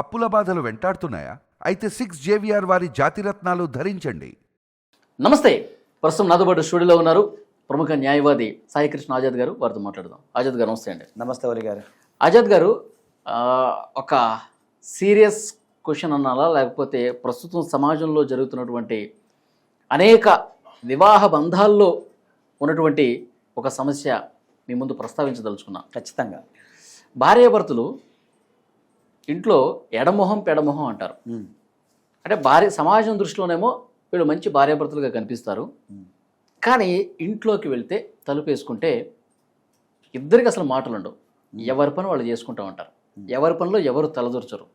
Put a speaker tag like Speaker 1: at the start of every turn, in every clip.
Speaker 1: అప్పుల బాధలు వెంటాడుతున్నాయా? అయితే సిక్స్ జేవిఆర్ వారి జాతిరత్నాలు ధరించండి.
Speaker 2: నమస్తే ప్రస్తుతం నాతో పాటు స్టూడియోలో ఉన్నారు ప్రముఖ న్యాయవాది సాయికృష్ణ ఆజాద్ గారు. వారితో మాట్లాడదాం. ఆజాద్ గారు నమస్తే అండి.
Speaker 3: నమస్తే వలి గారు.
Speaker 2: ఆజాద్ గారు ఒక సీరియస్ క్వశ్చన్ అనాలా లేకపోతే ప్రస్తుతం సమాజంలో జరుగుతున్నటువంటి అనేక వివాహ బంధాల్లో ఉన్నటువంటి ఒక సమస్య మీ ముందు ప్రస్తావించదలుచుకున్నా.
Speaker 3: ఖచ్చితంగా.
Speaker 2: భార్యాభర్తలు ఇంట్లో ఎడమొహం పెడమొహం అంటారు. అంటే భార్య సమాజం దృష్టిలోనేమో వీళ్ళు మంచి భార్యాభర్తలుగా కనిపిస్తారు. కానీ ఇంట్లోకి వెళ్తే తలుపు వేసుకుంటే ఇద్దరికి అసలు మాటలు ఉండవు. ఎవరి పని వాళ్ళు చేసుకుంటూ ఉంటారు. ఎవరి పనిలో ఎవరు తలదూర్చరు.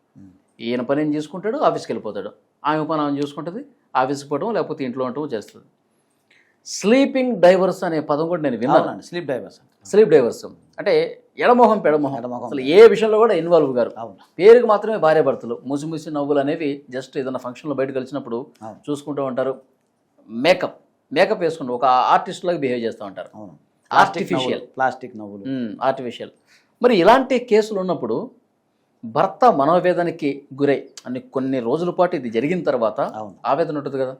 Speaker 2: ఈయన పని ఏం చేసుకుంటాడు? ఆఫీస్కి వెళ్ళిపోతాడు. ఆమె పని ఆమె చూసుకుంటుంది. ఆఫీస్కి పోవడం లేకపోతే ఇంట్లో ఉండటం చేస్తుంది. స్లీపింగ్ డైవర్స్ అనే పదం కూడా నేను విన్నాను.
Speaker 3: Sleep divorce.
Speaker 2: Sleep divorce. అంటే ఎడమొహం పెడమొహం.
Speaker 3: ఎడమొహం.
Speaker 2: అసలు ఏ విషయంలో కూడా ఇన్వాల్వ్ గారు.
Speaker 3: అవును.
Speaker 2: పేరుకి మాత్రమే భార్యాభర్తలు ముసి ముసి నవ్వులు అనేవి జస్ట్ ఏదైనా ఫంక్షన్లో బయట కలిసినప్పుడు. చూసుకుంటూ ఉంటారు. మేకప్ మేకప్ వేసుకుంటూ ఒక ఆర్టిస్ట్ లాగా బిహేవ్ చేస్తూ ఉంటారు.
Speaker 3: అవును.
Speaker 2: ఆర్టిఫిషియల్
Speaker 3: ప్లాస్టిక్ నవ్వులు.
Speaker 2: ఆర్టిఫిషియల్ మరి ఇలాంటి కేసులు ఉన్నప్పుడు భర్త మనోవేదనకి గురై అని కొన్ని రోజుల పాటు ఇది జరిగిన తర్వాత ఆవేదన ఉంటుంది కదా.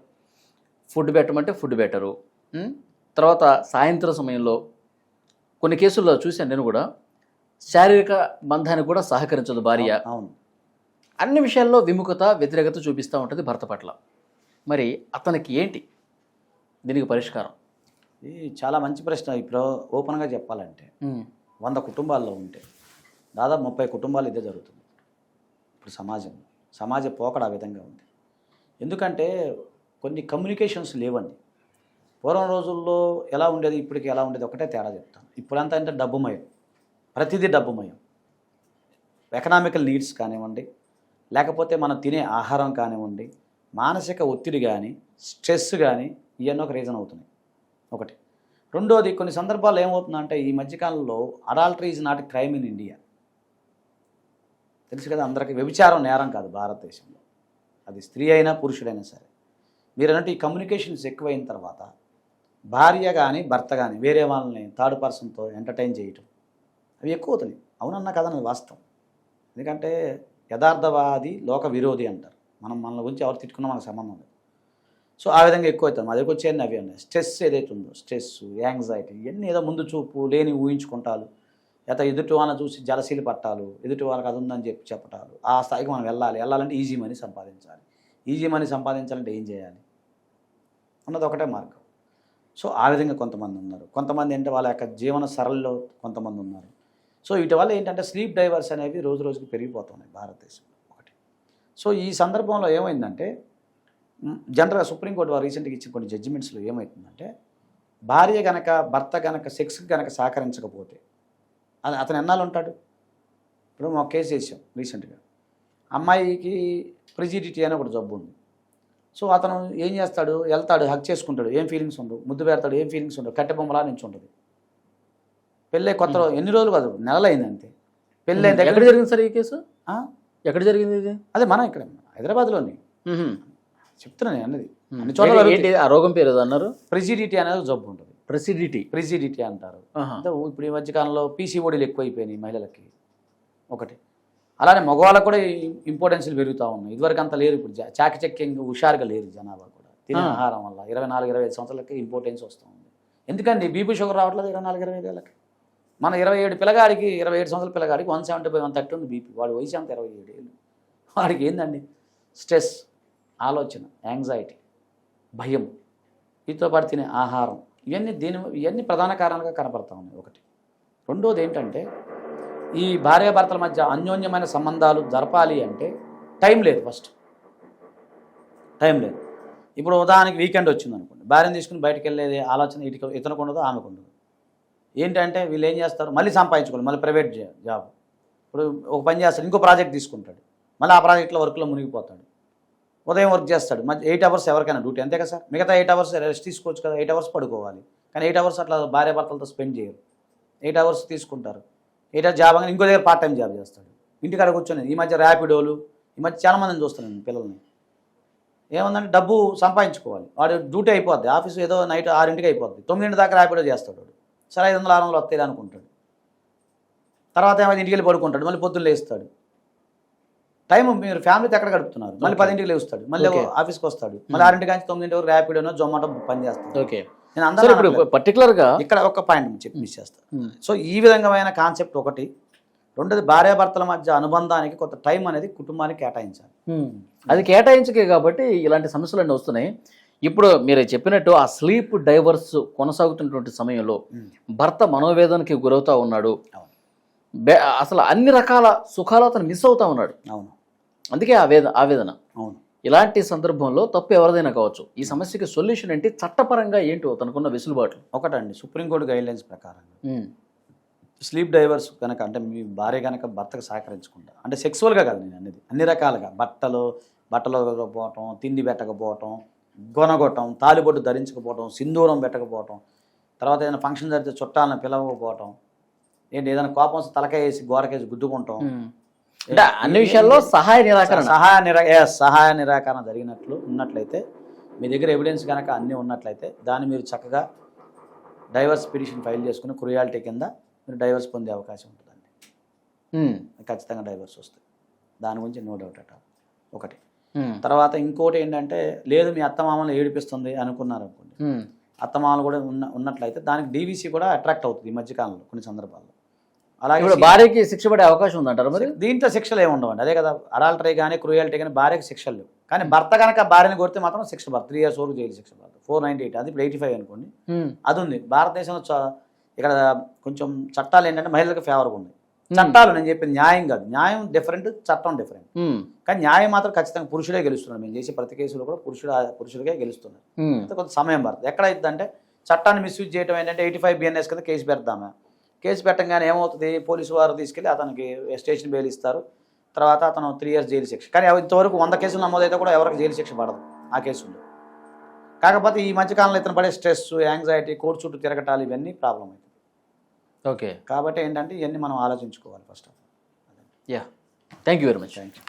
Speaker 2: ఫుడ్ పెట్టమంటే ఫుడ్ పెట్టరు ఉమ్, తర్వాత సాయంత్రం సమయంలో కొన్ని కేసుల్లో చూశాను నేను కూడా. శారీరక బంధానికి కూడా సహకరించదు భార్య.
Speaker 3: అవును
Speaker 2: అన్ని విషయాల్లో విముఖత వ్యతిరేకత చూపిస్తూ ఉంటుంది భర్త పట్ల. మరి అతనికి ఏంటి దీనికి పరిష్కారం?
Speaker 3: ఇది చాలా మంచి ప్రశ్న. ఇప్పుడు ఓపెన్గా చెప్పాలంటే వంద కుటుంబాల్లో ఉంటే దాదాపు ముప్పై కుటుంబాలు ఇదే జరుగుతుంది. ఇప్పుడు సమాజంలో సమాజ పోకడ ఆ విధంగా ఉంది. ఎందుకంటే కొన్ని కమ్యూనికేషన్స్ లేవండి. పూర్వం రోజుల్లో ఎలా ఉండేది ఇప్పటికి ఎలా ఉండేది ఒకటే తేడా చెప్తాను. ఇప్పుడంతా అంటే డబ్బుమయం ప్రతిదీ డబ్బుమయం. ఎకనామికల్ నీడ్స్ కానివ్వండి లేకపోతే మనం తినే ఆహారం కానివ్వండి మానసిక ఒత్తిడి కానీ స్ట్రెస్ కానీ ఇవన్నీ ఒక రీజన్ అవుతున్నాయి. ఒకటి. రెండోది కొన్ని సందర్భాల్లో ఏమవుతుందంటే ఈ మధ్యకాలంలో adultery is not crime in India తెలుసు కదా అందరికీ వ్యభిచారం నేరం కాదు భారతదేశంలో. అది స్త్రీ అయినా పురుషుడైనా సరే. మీరు అన్నట్టు ఈ కమ్యూనికేషన్స్ ఎక్కువైన తర్వాత భార్య కానీ భర్త కానీ వేరే వాళ్ళని థర్డ్ పర్సన్తో ఎంటర్టైన్ చేయటం అవి ఎక్కువ అవుతున్నాయి. అవునన్నా కదా అది వాస్తవం. ఎందుకంటే యథార్థవాది లోక విరోధి అంటారు. మనం మన గురించి ఎవరు తిట్టుకున్నా మనకు సంబంధం లేదు. సో ఆ విధంగా ఎక్కువ అవుతాం. మా దగ్గరికి వచ్చేయండి అవి ఉన్నాయి స్ట్రెస్ ఏదైతే ఉందో స్ట్రెస్ యాంగ్జైటీ ఇవన్నీ ఏదో ముందు చూపు లేని ఊహించుకుంటాలు. లేదా ఎదుటి వాళ్ళని చూసి జలశీలు పట్టాలు ఎదుటి వాళ్ళకి అది ఉందని చెప్పి చెప్పటాలు. ఆ స్థాయికి మనం వెళ్ళాలి. వెళ్ళాలంటే ఈజీ మనీ సంపాదించాలి. ఈజీ మనీ సంపాదించాలంటే ఏం చేయాలి? అన్నది ఒకటే మార్గం. సో ఆ విధంగా కొంతమంది ఉన్నారు. కొంతమంది ఏంటంటే వాళ్ళ యొక్క జీవన సరళిలో కొంతమంది ఉన్నారు. సో వీటి వల్ల ఏంటంటే స్లీప్ డైవర్స్ అనేవి రోజు రోజుకి పెరిగిపోతున్నాయి భారతదేశంలో ఒకటి. సో ఈ సందర్భంలో ఏమైందంటే జనరల్ జనరల్గా సుప్రీంకోర్టు వారు రీసెంట్గా ఇచ్చిన కొన్ని జడ్జిమెంట్స్లో ఏమవుతుందంటే భార్య గనక భర్త గనక సెక్స్కి గనక సహకరించకపోతే అది అతను ఎన్నాళ్ళు ఉంటాడు? ఇప్పుడు మా కేసు చేసాం రీసెంట్గా. అమ్మాయికి ప్రిజిడిటీ అని ఒకటి జబ్బు ఉంది. సో అతను ఏం చేస్తాడు? వెళ్తాడు హక్ చేసుకుంటాడు. ఏం ఫీలింగ్స్ ఉండవు. ముద్దు పెడతాడు ఏం ఫీలింగ్స్ ఉండవు. కట్టె బొమ్మలా నుంచి ఉంటుంది పెళ్ళై కొత్త ఎన్ని రోజులు కాదు నెలలు అయింది అంతే పెళ్ళైన
Speaker 2: ఎక్కడ జరిగింది సార్ ఈ కేసు?
Speaker 3: ఆ?
Speaker 2: ఎక్కడ జరిగింది ఇది?
Speaker 3: అదే మనం ఇక్కడ హైదరాబాద్లోని.
Speaker 2: ఉహుం.
Speaker 3: చెప్తున్నా నేను అన్నది. అన్ని చోట్ల
Speaker 2: ఆ రోగం పేరు అన్నారు?
Speaker 3: ప్రిజిడిటీ అనేది జబ్బు ఉంటుంది.
Speaker 2: ప్రెసిడిటీ.
Speaker 3: ప్రిజిడిటీ అంటారు. అంటే ఇప్పుడు ఈ మధ్యకాలంలో పీసీఓడీలు ఎక్కువైపోయినాయి మహిళలకి. ఒకటి. అలానే మగవాళ్ళకు కూడా ఇంపార్టెన్స్లు పెరుగుతూ ఉన్నాయి. ఇదివరకు అంత లేరు ఇప్పుడు. చాకచక్యంగా హుషారుగా లేరు జనాభా కూడా. తినే. ఆహారం వల్ల ఇరవై నాలుగు ఇరవై ఐదు సంవత్సరాలకి ఇంపార్టెన్స్ వస్తూ ఉంది. ఎందుకండి? బీపీ షుగర్ రావట్లేదు ఇరవై నాలుగు ఇరవై ఐదు ఏళ్ళకి. మన ఇరవై ఏడు పిల్లగాడికి ఇరవై ఏడు సంవత్సరాల పిల్లగాడికి one seventy five one thirty ఉంది బీపీ. వాడి వయసు అంత ఇరవై ఏడు ఏళ్ళు. వాడికి ఏందండి? స్ట్రెస్ ఆలోచన యాంగ్జైటీ భయం. వీటితో పాటు తినే ఆహారం. ఇవన్నీ దీని ఇవన్నీ ప్రధాన కారణాలుగా కనపడతా ఉన్నాయి. ఒకటి. రెండోది ఏంటంటే ఈ భార్యాభర్తల మధ్య అన్యోన్యమైన సంబంధాలు జరపాలి అంటే టైం లేదు ఫస్ట్. టైం లేదు. ఇప్పుడు ఉదాహరణకి వీకెండ్ వచ్చింది అనుకోండి భార్యను తీసుకుని బయటకు వెళ్ళేది ఆలోచన ఇటు ఇతనికి ఉండదు ఆమెకు ఉండదు ఏంటంటే వీళ్ళు ఏం చేస్తారు? మళ్ళీ సంపాదించుకోవాలి మళ్ళీ ప్రైవేట్ జాబ్. ఇప్పుడు ఒక పని చేస్తాడు ఇంకో ప్రాజెక్ట్ తీసుకుంటాడు. మళ్ళీ ఆ ప్రాజెక్ట్లో వర్క్లో మునిగిపోతాడు. ఉదయం వర్క్ చేస్తాడు మధ్య ఎయిట్ అవర్స్ ఎవరికైనా డ్యూటీ అంతే కదా సార్? మిగతా ఎయిట్ అవర్స్ రెస్ట్ తీసుకోవచ్చు కదా ఎయిట్ అవర్స్ పడుకోవాలి. కానీ ఎయిట్ అవర్స్ అట్లా భార్య భర్తలతో స్పెండ్ చేయరు. ఎయిట్ అవర్స్ తీసుకుంటారు. ఎయిట్ అవర్స్ జాబ్ అని ఇంకో దగ్గర పార్ట్ టైం జాబ్ చేస్తాడు. ఇంటికాడ కూర్చొని ఈ మధ్య ర్యాపిడోలు ఈ మధ్య చాలా మందిని చూస్తున్నాను పిల్లల్ని. ఏముందంటే డబ్బు సంపాదించుకోవాలి. వాడు డ్యూటీ అయిపోద్ది ఆఫీస్ ఏదో నైట్ ఆరింటికి అయిపోద్ది తొమ్మిదింటి దాకా ర్యాపిడో చేస్తాడు వాడు. సరే ఐదు వందల ఆరు వందలు వస్తాయి అనుకుంటాడు. తర్వాత ఏమైనా ఇంటికి వెళ్ళి పడుకుంటాడు మళ్ళీ పొద్దున్న లేస్తాడు. టైం మీరు ఫ్యామిలీతో ఎక్కడ గడుపుతున్నారు? మళ్ళీ. పదింటికి లేస్తాడు మళ్ళీ. ఆఫీస్కి వస్తాడు. మళ్ళీ ఆరింటి నుంచి తొమ్మిదింటి వరకు ర్యాపిడోనో జొమాటో పని చేస్తాడు.
Speaker 2: ఓకే.
Speaker 3: నేను అందరూ
Speaker 2: ఇప్పుడు. పర్టికులర్గా
Speaker 3: ఇక్కడ ఒక పాయింట్ చెప్పి మిస్ చేస్తాను సో ఈ విధమైన కాన్సెప్ట్ ఒకటి. రెండోది భార్యాభర్తల మధ్య అనుబంధానికి కొంత టైం అనేది కుటుంబానికి కేటాయించాలి.
Speaker 2: అది కేటాయించకే కాబట్టి ఇలాంటి సమస్యలు అన్నీ వస్తున్నాయి. ఇప్పుడు మీరు చెప్పినట్టు ఆ స్లీప్ డైవర్స్ కొనసాగుతున్నటువంటి సమయంలో భర్త మనోవేదనకి గురవుతా ఉన్నాడు. అసలు అన్ని రకాల సుఖాలు అతను మిస్ అవుతా ఉన్నాడు.
Speaker 3: అవును.
Speaker 2: అందుకే ఆ వేద ఆవేదన
Speaker 3: అవును.
Speaker 2: ఇలాంటి సందర్భంలో తప్పు ఎవరిదైనా కావచ్చు. ఈ సమస్యకి సొల్యూషన్ ఏంటి? చట్టపరంగా ఏంటో తనకున్న వెసులుబాట్లు?
Speaker 3: ఒకటండి సుప్రీంకోర్టు గైడ్లైన్స్ ప్రకారం. స్లీప్ డైవర్స్ కనుక అంటే మీ భార్య కనుక భర్తకు సహకరించకుండా అంటే సెక్సువల్గా కాదు నేను అనేది. అన్ని రకాలుగా. బట్టలు బట్టలు పోవటం తిండి పెట్టకపోవటం గొనగొట్టం తాలిబొట్టు ధరించకపోవటం సింధూరం పెట్టకపోవటం తర్వాత ఏదైనా ఫంక్షన్ జరిగితే చుట్టాలను పిలవకపోవటం ఏంటి ఏదైనా కోపం వస్తే తలకాయ వేసి గోడకేసి గుద్దుకుంటాం.
Speaker 2: అంటే అన్ని విషయాల్లో సహాయ నిరాకరణ.
Speaker 3: సహాయ నిరా సహాయ నిరాకరణ జరిగినట్లు ఉన్నట్లయితే మీ దగ్గర ఎవిడెన్స్ కనుక అన్నీ ఉన్నట్లయితే దాన్ని మీరు చక్కగా డైవర్స్ పిటిషన్ ఫైల్ చేసుకుని క్రుయాలిటీ కింద మీరు డైవర్స్ పొందే అవకాశం ఉంటుందండి. ఖచ్చితంగా డైవర్స్ వస్తాయి. దాని గురించి నో డౌట్ అట ఒకటి. తర్వాత ఇంకోటి ఏంటంటే లేదు మీ అత్తమామలు ఏడిపిస్తుంది అనుకున్నారు అనుకోండి.
Speaker 2: ఉమ్,
Speaker 3: అత్తమామలు కూడా ఉన్న ఉన్నట్లయితే దానికి డీవీసీ కూడా అట్రాక్ట్ అవుతుంది ఈ మధ్యకాలంలో కొన్ని సందర్భాల్లో. అలాగే
Speaker 2: ఇప్పుడు భార్యకి శిక్ష పడే అవకాశం ఉందంటారు మరి?
Speaker 3: దీంట్లో శిక్షలు ఏమి ఉండవండి. అదే కదా అరాల్టరీ కానీ క్రూయాలిటీ కానీ భార్యకి శిక్షలు లేవు. కానీ భర్త కనుక భార్యని కొడితే మాత్రం శిక్ష పడుతుంది త్రీ ఇయర్స్ వరకు జైలు శిక్ష పడుతుంది ఫోర్ నైంటీ ఎయిట్ అది ఇప్పుడు ఎయిటీ ఫైవ్ అనుకోండి.
Speaker 2: ఉమ్,
Speaker 3: అది ఉంది. భారతదేశంలో ఇక్కడ కొంచెం చట్టాలు ఏంటంటే మహిళలకు ఫేవర్గా ఉన్నాయి. చట్టాలు నేను చెప్పింది న్యాయం కాదు. న్యాయం డిఫరెంట్ చట్టం డిఫరెంట్ కానీ న్యాయం మాత్రం ఖచ్చితంగా పురుషుడే గెలుస్తున్నాడు. మేము చేసే ప్రతి కేసులో కూడా పురుషుడు పురుషుడిగా గెలుస్తున్నారు
Speaker 2: ఉమ్,
Speaker 3: అయితే కొంత సమయం పడుతుంది. ఎక్కడ అంటే చట్టాన్ని మిస్యూజ్ చేయడం ఏంటంటే ఎయిటీ ఫైవ్ బిఎన్ఎస్ కింద కేసు పెడతాము కేసు పెట్టంగానే ఏమవుతుంది? పోలీసు వారు తీసుకెళ్ళి అతనికి స్టేషన్ బెయిల్ ఇస్తారు. తర్వాత అతను త్రీ ఇయర్స్ జైలు శిక్ష. కానీ ఇంతవరకు వంద కేసులు నమోదైతే కూడా ఎవరికి జైలు శిక్ష పడదు ఆ కేసుల్లో. కాకపోతే ఈ మధ్యకాలంలో ఇతను పడే స్ట్రెస్ యాంగ్జైటీ కోర్టు చుట్టూ తిరగటాలు ఇవన్నీ ప్రాబ్లం అవుతుంది
Speaker 2: ఓకే.
Speaker 3: కాబట్టి ఏంటంటే ఇవన్నీ మనం ఆలోచించుకోవాలి first of all.
Speaker 2: Yeah thank you very much
Speaker 3: thank you